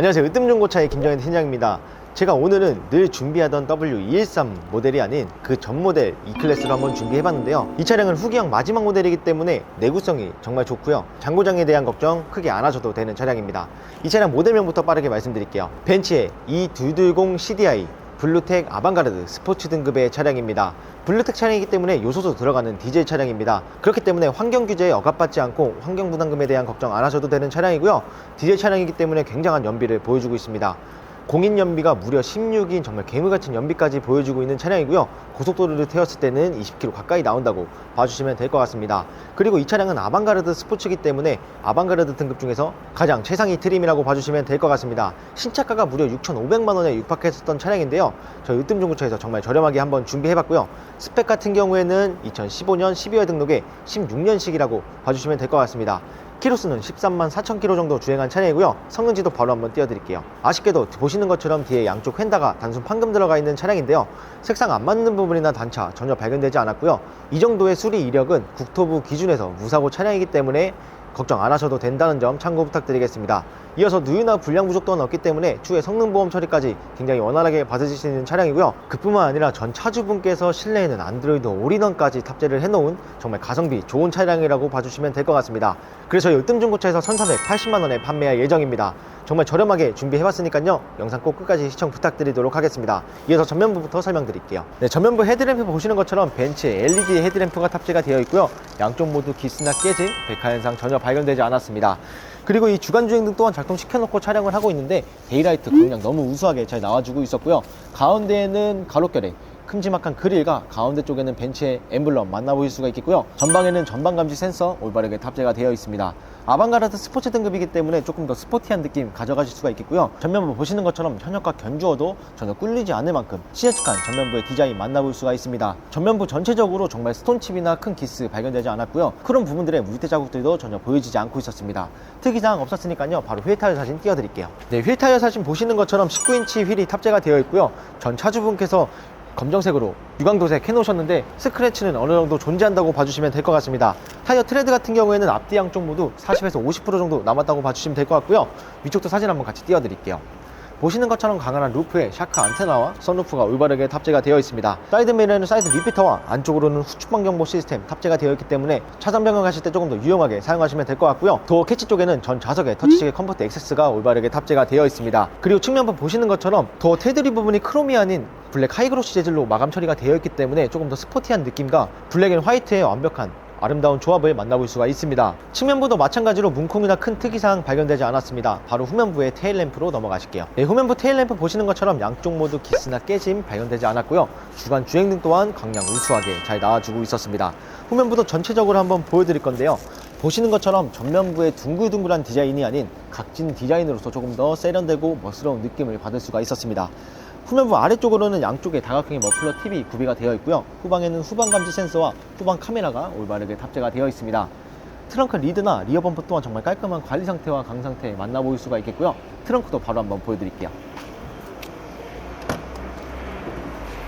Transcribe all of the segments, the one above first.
안녕하세요. 으뜸중고차의 김정현 팀장입니다. 제가 오늘은 늘 준비하던 W213 모델이 아닌 그 전 모델 E클래스로 한번 준비해봤는데요. 이 차량은 후기형 마지막 모델이기 때문에 내구성이 정말 좋고요. 장고장에 대한 걱정 크게 안 하셔도 되는 차량입니다. 이 차량 모델명부터 빠르게 말씀드릴게요. 벤츠의 E220 CDI 블루텍 아방가르드 스포츠 등급의 차량입니다. 블루텍 차량이기 때문에 요소도 들어가는 디젤 차량입니다. 그렇기 때문에 환경 규제에 억압받지 않고 환경 부담금에 대한 걱정 안 하셔도 되는 차량이고요. 디젤 차량이기 때문에 굉장한 연비를 보여주고 있습니다. 공인 연비가 무려 16인 정말 괴물 같은 연비까지 보여주고 있는 차량이고요. 고속도로를 태웠을 때는 20km 가까이 나온다고 봐주시면 될 것 같습니다. 그리고 이 차량은 아방가르드 스포츠이기 때문에 아방가르드 등급 중에서 가장 최상위 트림이라고 봐주시면 될 것 같습니다. 신차가가 무려 6,500만 원에 육박했었던 차량인데요. 저희 으뜸중고차에서 정말 저렴하게 한번 준비해봤고요. 스펙 같은 경우에는 2015년 12월 등록에 16년식이라고 봐주시면 될 것 같습니다. 키로수는 13만 4천 킬로 정도 주행한 차량이고요. 성능지도 바로 한번 띄워드릴게요. 아쉽게도 보시는 것처럼 뒤에 양쪽 휀다가 단순 판금 들어가 있는 차량인데요. 색상 안 맞는 부분이나 단차 전혀 발견되지 않았고요. 이 정도의 수리 이력은 국토부 기준에서 무사고 차량이기 때문에 걱정 안 하셔도 된다는 점 참고 부탁드리겠습니다. 이어서 누유나 불량 부족 또한 없기 때문에 추후에 성능보험 처리까지 굉장히 원활하게 받으실 수 있는 차량이고요. 그뿐만 아니라 전 차주분께서 실내에는 안드로이드 올인원까지 탑재를 해놓은 정말 가성비 좋은 차량이라고 봐주시면 될 것 같습니다. 그래서 저희 으뜸중고차에서 1380만원에 판매할 예정입니다. 정말 저렴하게 준비해봤으니까요. 영상 꼭 끝까지 시청 부탁드리도록 하겠습니다. 이어서 전면부부터 설명드릴게요. 네, 전면부 헤드램프 보시는 것처럼 벤츠의 LED 헤드램프가 탑재가 되어 있고요. 양쪽 모두 기스나 깨짐, 백화 현상 전혀 발견되지 않았습니다. 그리고 이 주간 주행등 또한 작동시켜놓고 촬영을 하고 있는데 데이라이트 광량 너무 우수하게 잘 나와주고 있었고요. 가운데에는 가로결에 큼지막한 그릴과 가운데 쪽에는 벤츠의 엠블럼 만나보실 수가 있겠고요. 전방에는 전방 감지 센서 올바르게 탑재가 되어 있습니다. 아방가르드 스포츠 등급이기 때문에 조금 더 스포티한 느낌 가져가실 수가 있겠고요. 전면부 보시는 것처럼 현역과 견주어도 전혀 꿀리지 않을 만큼 시네틱한 전면부의 디자인 만나볼 수가 있습니다. 전면부 전체적으로 정말 스톤칩이나 큰 기스 발견되지 않았고요. 그런 부분들의 물때 자국들도 전혀 보여지지 않고 있었습니다. 특이사항 없었으니까요. 바로 휠 타이어 사진 띄워드릴게요. 네, 휠 타이어 사진 보시는 것처럼 19인치 휠이 탑재가 되어 있고요. 전 차주분께서 검정색으로 유광도색 해놓으셨는데 스크래치는 어느 정도 존재한다고 봐주시면 될 것 같습니다. 타이어 트레드 같은 경우에는 앞뒤 양쪽 모두 40에서 50% 정도 남았다고 봐주시면 될 것 같고요. 위쪽도 사진 한번 같이 띄워드릴게요. 보시는 것처럼 강한한 루프에 샤크 안테나와 선루프가 올바르게 탑재가 되어 있습니다. 사이드 미러에는 사이드 리피터와 안쪽으로는 후측방 경보 시스템 탑재가 되어 있기 때문에 차선 변경하실 때 조금 더 유용하게 사용하시면 될 것 같고요. 도어 캐치 쪽에는 전 좌석에 터치식 컴포트 액세스가 올바르게 탑재가 되어 있습니다. 그리고 측면부 보시는 것처럼 도어 테두리 부분이 크롬이 아닌 블랙 하이그로시 재질로 마감 처리가 되어 있기 때문에 조금 더 스포티한 느낌과 블랙 앤 화이트의 완벽한 아름다운 조합을 만나볼 수가 있습니다. 측면부도 마찬가지로 문콕이나 큰 특이사항 발견되지 않았습니다. 바로 후면부의 테일램프로 넘어가실게요. 네, 후면부 테일램프 보시는 것처럼 양쪽 모두 기스나 깨짐 발견되지 않았고요. 주간 주행등 또한 광량 우수하게 잘 나와주고 있었습니다. 후면부도 전체적으로 한번 보여드릴 건데요. 보시는 것처럼 전면부의 둥글둥글한 디자인이 아닌 각진 디자인으로서 조금 더 세련되고 멋스러운 느낌을 받을 수가 있었습니다. 후면부 아래쪽으로는 양쪽에 다각형의 머플러 TV 구비가 되어 있고요. 후방에는 후방 감지 센서와 후방 카메라가 올바르게 탑재가 되어 있습니다. 트렁크 리드나 리어 범퍼 또한 정말 깔끔한 관리 상태와 강 상태 만나보일 수가 있겠고요. 트렁크도 바로 한번 보여드릴게요.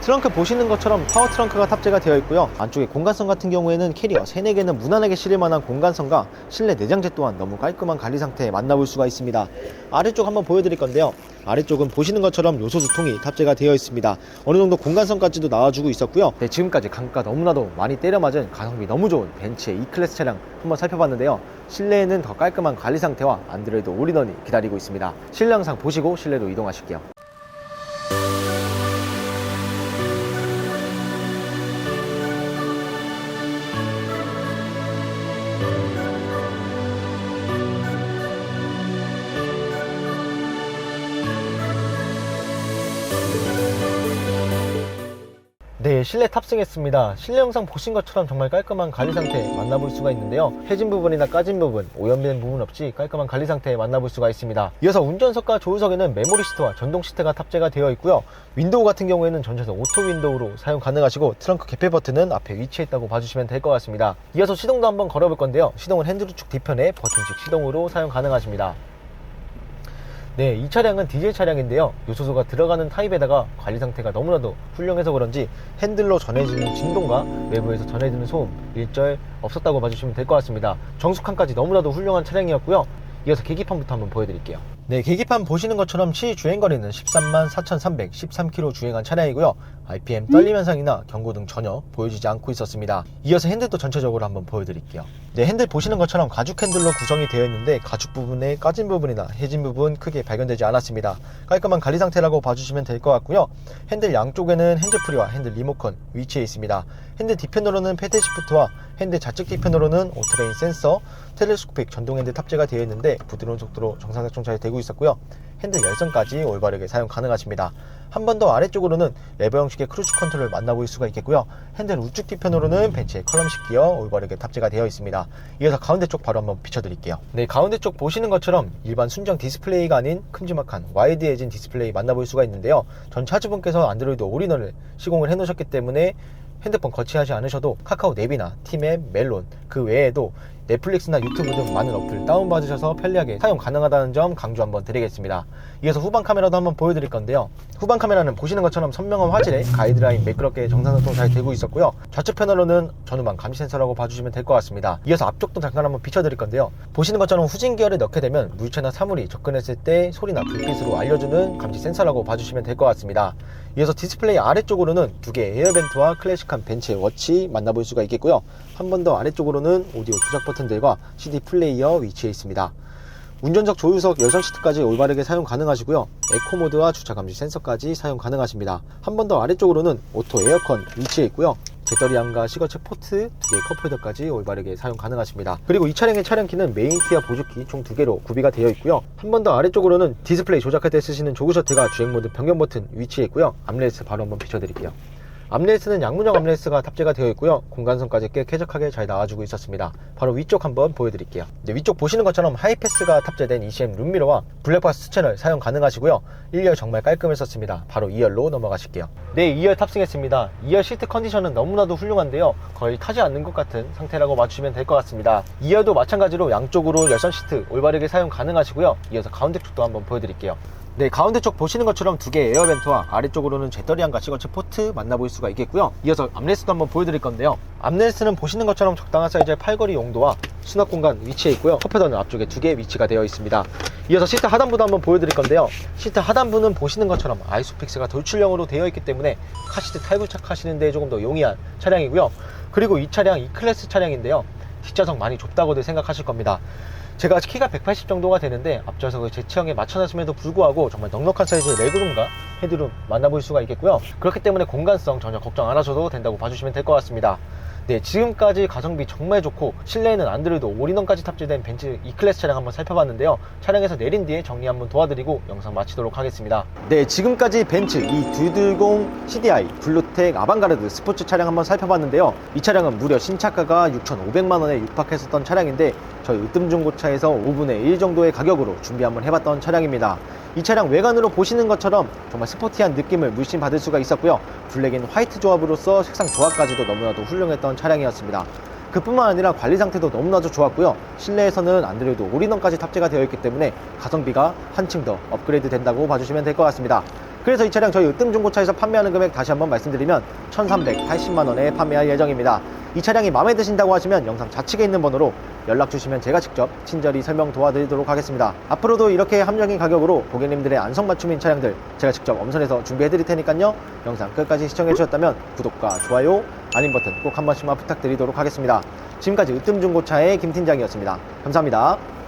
트렁크 보시는 것처럼 파워 트렁크가 탑재가 되어 있고요. 안쪽에 공간성 같은 경우에는 캐리어 3, 4개는 무난하게 실을 만한 공간성과 실내 내장재 또한 너무 깔끔한 관리 상태에 만나볼 수가 있습니다. 아래쪽 한번 보여드릴 건데요. 아래쪽은 보시는 것처럼 요소수통이 탑재가 되어 있습니다. 어느 정도 공간성까지도 나와주고 있었고요. 네, 지금까지 강가 너무나도 많이 때려맞은 가성비 너무 좋은 벤츠의 E클래스 차량 한번 살펴봤는데요. 실내에는 더 깔끔한 관리 상태와 안드로이드 올인원이 기다리고 있습니다. 실내 영상 보시고 실내로 이동하실게요. 네, 실내 탑승했습니다. 실내 영상 보신 것처럼 정말 깔끔한 관리 상태 만나볼 수가 있는데요. 해진 부분이나 까진 부분, 오염된 부분 없이 깔끔한 관리 상태 만나볼 수가 있습니다. 이어서 운전석과 조수석에는 메모리 시트와 전동 시트가 탑재가 되어 있고요. 윈도우 같은 경우에는 전체적 오토 윈도우로 사용 가능하시고 트렁크 개폐 버튼은 앞에 위치해 있다고 봐주시면 될 것 같습니다. 이어서 시동도 한번 걸어볼 건데요. 시동은 핸들 우측 뒤편에 버튼식 시동으로 사용 가능하십니다. 네, 이 차량은 디젤 차량인데요. 요소수가 들어가는 타입에다가 관리 상태가 너무나도 훌륭해서 그런지 핸들로 전해지는 진동과 외부에서 전해지는 소음 일절 없었다고 봐주시면 될 것 같습니다. 정수칸까지 너무나도 훌륭한 차량이었고요. 이어서 계기판부터 한번 보여드릴게요. 네, 계기판 보시는 것처럼 시 주행거리는 13만 4,300 13km 주행한 차량이고요. RPM 떨림 현상이나 경고 등 전혀 보여지지 않고 있었습니다. 이어서 핸들도 전체적으로 한번 보여드릴게요. 네, 핸들 보시는 것처럼 가죽 핸들로 구성이 되어 있는데 가죽 부분에 까진 부분이나 해진 부분 크게 발견되지 않았습니다. 깔끔한 관리 상태라고 봐주시면 될 것 같고요. 핸들 양쪽에는 핸즈프리와 핸들 리모컨 위치해 있습니다. 핸들 뒤편으로는 패드 시프트와 핸들 좌측 뒤편으로는 오토레인 센서, 텔레스코픽 전동 핸들 탑재가 되어 있는데 부드러운 속도로 정상 작동 잘 되고 있었고요. 핸들 열선까지 올바르게 사용 가능하십니다. 한 번 더 아래쪽으로는 레버 형식의 크루즈 컨트롤을 만나볼 수가 있겠고요. 핸들 우측 뒤편으로는 벤츠의 컬럼식 기어 올바르게 탑재가 되어 있습니다. 이어서 가운데 쪽 바로 한번 비춰드릴게요. 네, 가운데 쪽 보시는 것처럼 일반 순정 디스플레이가 아닌 큼지막한 와이드 에진 디스플레이 만나볼 수가 있는데요. 전 차주분께서 안드로이드 올인원을 시공을 해놓으셨기 때문에 핸드폰 거치하지 않으셔도 카카오 앱이나 팀앱, 멜론 그 외에도 넷플릭스나 유튜브 등 많은 어플 다운받으셔서 편리하게 사용 가능하다는 점 강조 한번 드리겠습니다. 이어서 후방 카메라도 한번 보여드릴 건데요. 후방 카메라는 보시는 것처럼 선명한 화질에 가이드라인 매끄럽게 정상작동 잘 되고 있었고요. 좌측 패널로는 전후방 감시 센서라고 봐주시면 될 것 같습니다. 이어서 앞쪽도 잠깐 한번 비춰드릴 건데요. 보시는 것처럼 후진 기어를 넣게 되면 물체나 사물이 접근했을 때 소리나 불빛으로 알려주는 감지 센서라고 봐주시면 될 것 같습니다. 이어서 디스플레이 아래쪽으로는 두 개의 에어벤트와 클래식한 벤츠의 워치 만나볼 수가 있겠고요. 한 번 더 아래쪽으로는 오디오 조작 버튼 들과 CD 플레이어 위치해 있습니다. 운전석 조유석 열선 시트까지 올바르게 사용 가능하시고요. 에코 모드와 주차 감지 센서까지 사용 가능하십니다. 한 번 더 아래쪽으로는 오토 에어컨 위치해 있고요. 배터리함과 시거체 포트 두 개의 컵홀더까지 올바르게 사용 가능하십니다. 그리고 이 차량의 차량키는 메인 키와 보조키 총 두 개로 구비가 되어 있고요. 한 번 더 아래쪽으로는 디스플레이 조작할 때 쓰시는 조그 셔틀과 주행 모드 변경 버튼 위치해 있고요. 암레스 바로 한번 비춰드릴게요. 암레스는 양문형 암레스가 탑재가 되어 있고요. 공간선까지 꽤 쾌적하게 잘 나와주고 있었습니다. 바로 위쪽 한번 보여드릴게요. 이제 위쪽 보시는 것처럼 하이패스가 탑재된 ECM 룸미러와 블랙박스 채널 사용 가능하시고요. 1열 정말 깔끔했었습니다. 바로 2열로 넘어가실게요. 네, 2열 탑승했습니다. 2열 시트 컨디션은 너무나도 훌륭한데요. 거의 타지 않는 것 같은 상태라고 맞추시면 될 것 같습니다. 2열도 마찬가지로 양쪽으로 열선 시트 올바르게 사용 가능하시고요. 이어서 가운데 쪽도 한번 보여드릴게요. 네, 가운데 쪽 보시는 것처럼 두 개의 에어벤트와 아래쪽으로는 제떨이함과 시거체 포트 만나볼 수가 있겠고요. 이어서 암레스도 한번 보여드릴 건데요. 암레스는 보시는 것처럼 적당한 사이즈의 팔걸이 용도와 수납 공간 위치해 있고요. 컵헤더는 앞쪽에 두개 위치가 되어 있습니다. 이어서 시트 하단부도 한번 보여드릴 건데요. 시트 하단부는 보시는 것처럼 아이소픽스가 돌출형으로 되어 있기 때문에 카시트 탈부착하시는 데 조금 더 용이한 차량이고요. 그리고 이 차량 E클래스 차량인데요. 뒷좌석 많이 좁다고들 생각하실 겁니다. 제가 키가 180 정도가 되는데 앞좌석을 제 체형에 맞춰놨음에도 불구하고 정말 넉넉한 사이즈의 레그룸과 헤드룸 만나볼 수가 있겠고요. 그렇기 때문에 공간성 전혀 걱정 안 하셔도 된다고 봐주시면 될 것 같습니다. 네, 지금까지 가성비 정말 좋고 실내에는 안드로이드 올인원까지 탑재된 벤츠 E클래스 차량 한번 살펴봤는데요. 차량에서 내린 뒤에 정리 한번 도와드리고 영상 마치도록 하겠습니다. 네, 지금까지 벤츠 E220 CDI 블루텍 아방가르드 스포츠 차량 한번 살펴봤는데요. 이 차량은 무려 신차가가 6,500만 원에 육박했었던 차량인데 저희 으뜸중고차에서 5분의 1 정도의 가격으로 준비 한번 해봤던 차량입니다. 이 차량 외관으로 보시는 것처럼 정말 스포티한 느낌을 물씬 받을 수가 있었고요. 블랙 앤 화이트 조합으로서 색상 조합까지도 너무나도 훌륭했던 차량이었습니다. 그뿐만 아니라 관리 상태도 너무나도 좋았고요. 실내에서는 안드로이드 올인원까지 탑재가 되어 있기 때문에 가성비가 한층 더 업그레이드 된다고 봐주시면 될 것 같습니다. 그래서 이 차량 저희 으뜸중고차에서 판매하는 금액 다시 한번 말씀드리면 1380만 원에 판매할 예정입니다. 이 차량이 마음에 드신다고 하시면 영상 좌측에 있는 번호로 연락 주시면 제가 직접 친절히 설명 도와드리도록 하겠습니다. 앞으로도 이렇게 합리적인 가격으로 고객님들의 안성맞춤인 차량들 제가 직접 엄선해서 준비해 드릴 테니까요. 영상 끝까지 시청해 주셨다면 구독과 좋아요, 알림 버튼 꼭 한 번씩만 부탁드리도록 하겠습니다. 지금까지 으뜸중고차의 김 팀장이었습니다. 감사합니다.